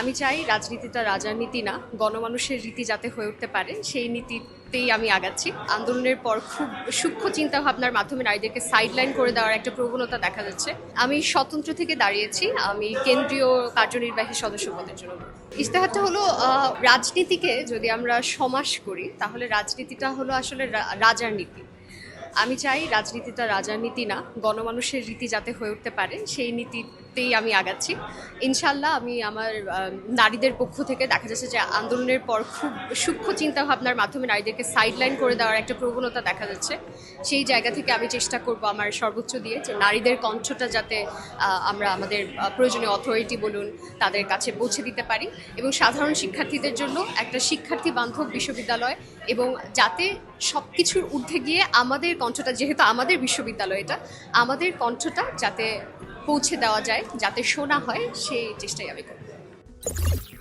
আমি চাই রাজনীতিটা রাজার নীতি না, গণমানুষের রীতি যাতে হয়ে উঠতে পারে, সেই নীতিতেই আমি আগাচ্ছি। আন্দোলনের পর খুব সূক্ষ্ম চিন্তা ভাবনার মাধ্যমে নারীদেরকে সাইডলাইন করে দেওয়ার একটা প্রবণতা দেখা যাচ্ছে। আমি স্বতন্ত্র থেকে দাঁড়িয়েছি, আমি কেন্দ্রীয় কার্যনির্বাহী সদস্য পদের জন্য। ইস্তেহারটা হলো রাজনীতিকে যদি আমরা সমাস করি, তাহলে রাজনীতিটা হলো আসলে রাজার নীতি। আমি চাই রাজনীতিটা রাজার নীতি না, গণমানুষের রীতি যাতে হয়ে উঠতে পারে, সেই নীতিতেই আমি আগাচ্ছি। ইনশাল্লাহ আমি আমার নারীদের পক্ষ থেকে দেখা যাচ্ছে যে আন্দোলনের পর খুব সূক্ষ্ম চিন্তাভাবনার মাধ্যমে নারীদেরকে সাইডলাইন করে দেওয়ার একটা প্রবণতা দেখা যাচ্ছে। সেই জায়গা থেকে আমি চেষ্টা করব আমার সর্বোচ্চ দিয়ে যে নারীদের কণ্ঠটা যাতে আমরা আমাদের প্রয়োজনীয় অথরিটি বলুন, তাদের কাছে পৌঁছে দিতে পারি এবং সাধারণ শিক্ষার্থীদের জন্য একটা শিক্ষার্থী বান্ধব বিশ্ববিদ্যালয় এবং যাতে সব কিছুর ঊর্ধ্বে গিয়ে আমাদের কণ্ঠটা, যেহেতু আমাদের বিশ্ববিদ্যালয় এটা, আমাদের কণ্ঠটা যাতে পৌঁছে দেওয়া যায়, যাতে শোনা হয়, সেই চেষ্টাই আমি করব।